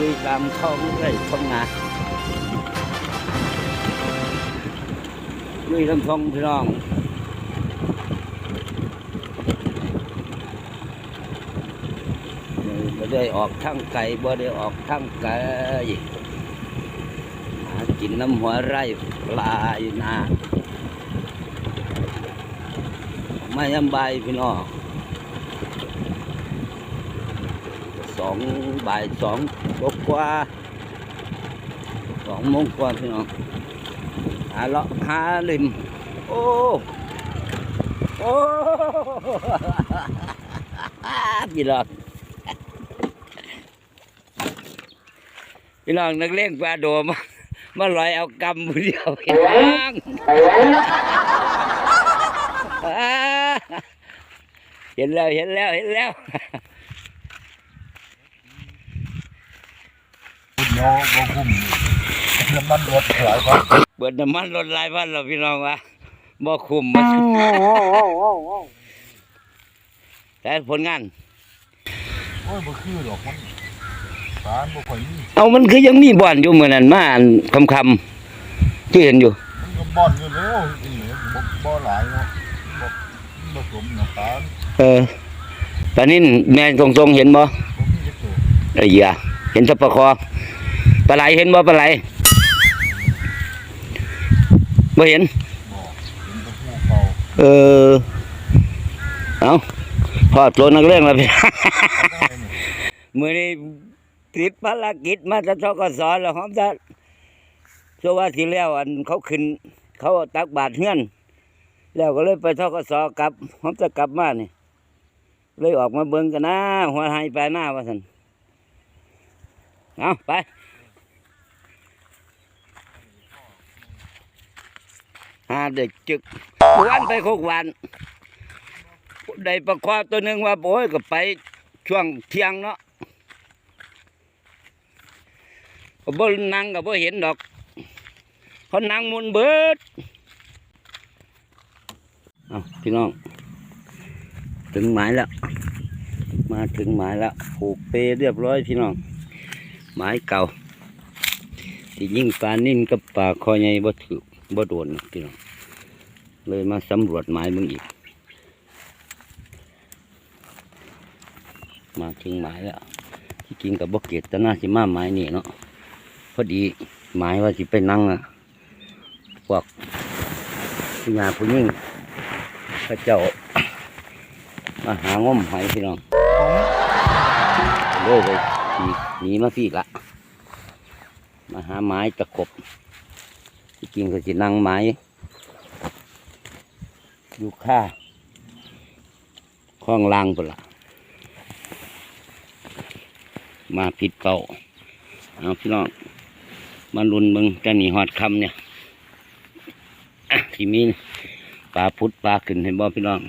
ลุยตามท้องไร่ท้องนาลุยทั้งท้องพี่น้องบ่ได้ออกทั้งไก่บ่ได้ออกทั้งไก่หากินน้ำหัวไร่ปลาอยู่นาไม่ยำใบพี่น้อง สองบ่ายสองกกว่าสองโมงกว่าพี่น้องหาเลาะหาลิมโอ้โอ้พี่น้องพี่น้องนักเล่นปลาโดมามาลอยเอากำมือเดียวพี่น้องอ่าเห็นแล้วเห็นแล้วเห็นแล้ว คุณน้องบ่คุ้มน้ำมันรถหลายพันเบิดน้ำมันลดหลายพันแล้วพี่น้องวะบ่คุ้มมาแต่ผลงานโอ้ยบ่คือหรอกมันสารบ่ค่อยมีเอามันคือยังมีบ่อนอยู่เหมือนนั้นมาอันคำคำๆที่เห็นอยู่ มันก็บ่อนอยู่แล้วอีเหลือบ่บ่หลายเนาะบ่ผสมน้ำตาลเออตอนนี้แม่ทรงทรงๆเห็นบ่บ่มีจักตัว ไอ้เหี้ยเห็นแตะปลาคอ ปลาไหลเห็นบ่ปลาไหลบ่เห็นบ่เป็นตะปูเก่าเออเอาพอตัวนักเรื่องแล้วพี่มื่อนี้ติดภารกิจมาจากทกศแล้วหอมจะโซว่าทีแล้วอันเขาขึ้น เขาตักบาทเฮือน แล้วก็เลยไปทกศกลับหอมจะกลับมานี่เลยออกมาเบิ่งกันนะหัวหายไปหน้าว่าสันเอาไป หาเด็กจึกวันไปคกวันได้ประคอตัวหนึ่งว่าโอ้ยก็ไปช่วงเที่ยงเนาะบ่นั่งก็บ่เห็นดอก เขานั่งมุนเบิดเอาพี่น้อง ถึงหมายแล้ว มาถึงหมายแล้วผูกเปรเรียบร้อยพี่น้อง หมายเก่า ที่ยิ่งปลานิ่นกับปลาคอใหญ่บ่ถือ บ่โดนพี่น้องเลยมาสำรวจหมายมึงอีก มาถึงหมายแล้วที่จริงกับบ่เกตแต่น่าสิมาหมายนี่เนาะพอดีหมายว่าสิไปนั่งอะพวกผู้งาผู้ยิ่งพระเจ้ามาหางมหอยพี่น้องเลยเลยหนีมาพี่ละมาหาไม้ตะกบ ที่จริงก็สินั่งไม้อยู่ค่าข้องล่างปุ่นละมาผิดเป่าเอาพี่น้องมาลุนเบิงจะหนีหอดคำเนี่ยที่มีปลาพุดปลาขึ้นเห็นบ่พี่น้อง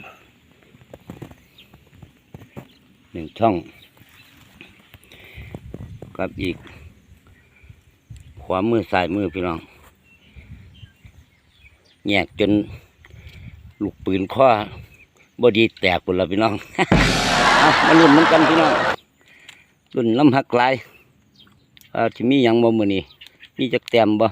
หนึ่งช่อง กับอีกขวามือซ้ายมือพี่น้อง แยกจนลูกปืนข้อบอดีแตกหมดแล้วพี่น้องเอามาลุ้นมันกันพี่น้องลุ้นลำหักลายอาที่มีหยังบ่มือนี้มีจักแต้มบ่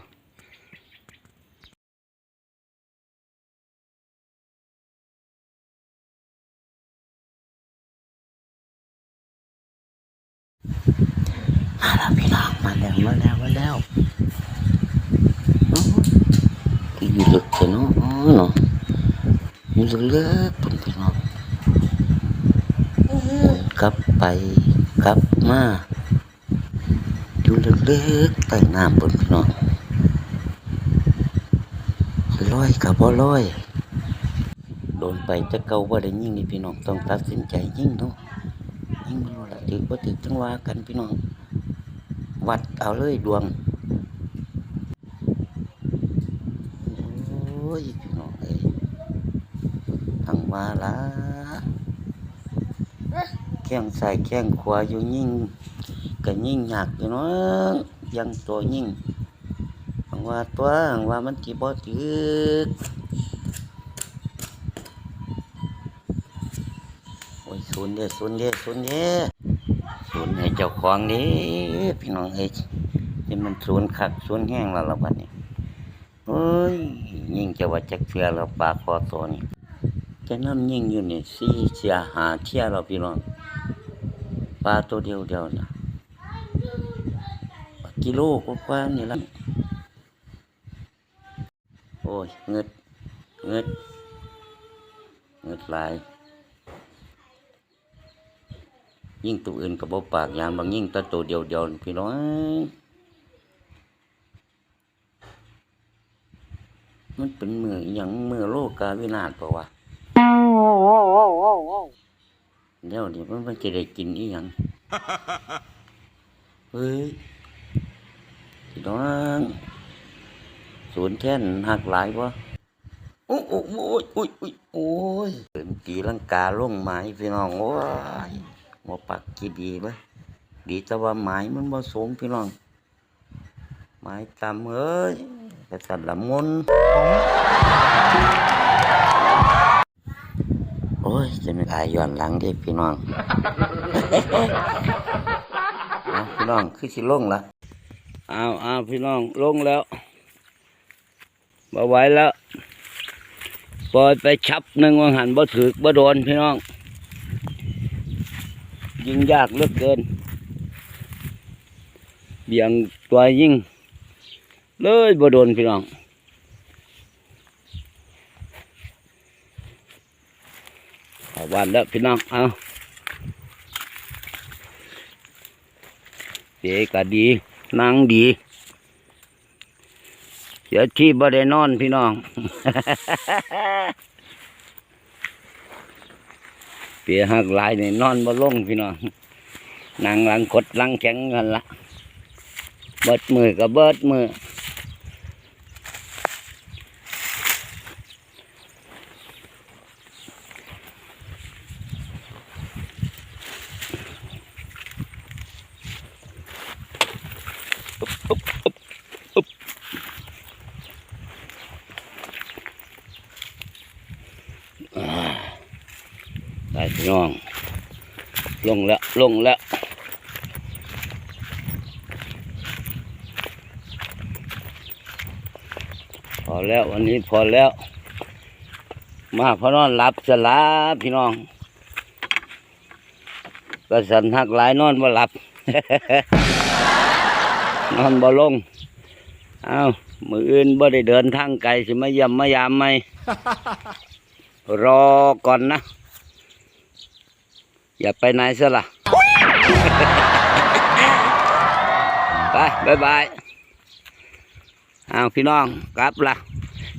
มาแล้วพี่น้องมาแล้วมาแล้วมาแล้ว ลึกจะเนาะอ๋อเนาะมีลึกๆพุ่นพี่น้องกลับไปกลับมาอยู่ลึกๆใต้น้ำบนพี่น้องลอยกับบ่ลอยโดนไปจะเก่าบ่ได้ยิ่งนี่พี่น้องต้องตัดสินใจยิ่งเนาะยิ่งบ่รู้ละถึงบ่าถึงจังว่ากันพี่น้องวัดเอาเลยดวง โอ้ ยพี่น้องเอ้ยทางมาละแข้งใส่แข้งขวาอยู่ยิ่งก็ยิ่งยากอยู่เนาะยังตัวยิ่งหวังว่าตัวหวังว่ามันจีบ่ถึกโอ้ยศูนย์เด้อศูนย์เด้อศูนย์เด้อศูนย์ให้เจ้าของนี่พี่น้องเอ้ยที่มันศูนย์คักศูนย์แห้งแล้วละบัดนี้ เฮ้ยยิ่งจะว่าจักเทือแล้วปลาคอโตนี่จะน้ำยิ่งอยู่นี่สี่เสียหาเที่ยเราพี่น้องปลาตัวเดียวเดียวนะกิโลกว่าๆนี่ละโอ้ยเงิดเงิดเงิดหลาย ยิ่งตัวอื่นกับบ่ปากยานบางยิ่งแตัวตัวเดียวเดียวพี่น้อง มันเป็นมืออย่างมือโลกาวินาศเปล่าวะเดี๋ยวนี้มันมันจะได้กินอีหยังเฮ้ยพี่น้องศูนแท่นหักหลายวะโอ้โอ้โอ้ยโอ้ยโอ้ยโอ้ยเต็มตีลังกาลงไม้พี่น้องโอ้ยหมอปักกี่ดีไหมดีแต่ว่าไม้มันบ่สูงพี่น้องไม้ต่ำเอ้ย กระสันละมุนโอ้ย จะไม่ตายย้อนหลังเด้พี่น้องเอาพี่น้องคือสิลงละเอาเอาพี่น้องลงแล้วบ่ไหวแล้วปล่อยไปชับหนึ่งวังหันบ่ถือบ่โดนพี่น้อง ยิงยากเหลือเกิน เบี่ยงตัวยิง เลยบ่โดนพี่น้องเอาบ้านแล้วพี่น้องเอาเสียก็ดีนางดี เสียที่บ่ได้นอนพี่น้องเปียหักลายนี่นอนบ่ลงพี่น้องนั่งหลังกดหลังแข็งกันละเบิดมือกับเบิดมืออุ๊บอุ๊บอุ๊บอุ๊บอ่าได้พี่ น้อง ลงแล้วลงแล้วพอแล้ววันนี้พอแล้ว มาพอนอนหลับสลาพี่น้องก็สันหักหลายนอนบ่หลับ นอนบ่ลงเอามืออื่นบ่ได้เดินทางไกลสิมาเยี่ยมมายามไหมรอก่อนนะ อย่าไปไหนซะละไปบายบายอ้าพี่น้องกลับละ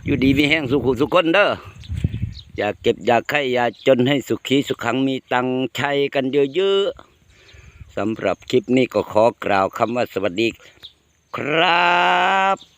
อยู่ดีมีแห้งสุขุสุขคนเด้ออย่าเก็บอย่าไข่อย่าจนให้สุขีสุขังมีตังค์ใช้กันเยอะๆสำหรับคลิปนี้ก็ขอกล่าวคำว่าสวัสดีครับ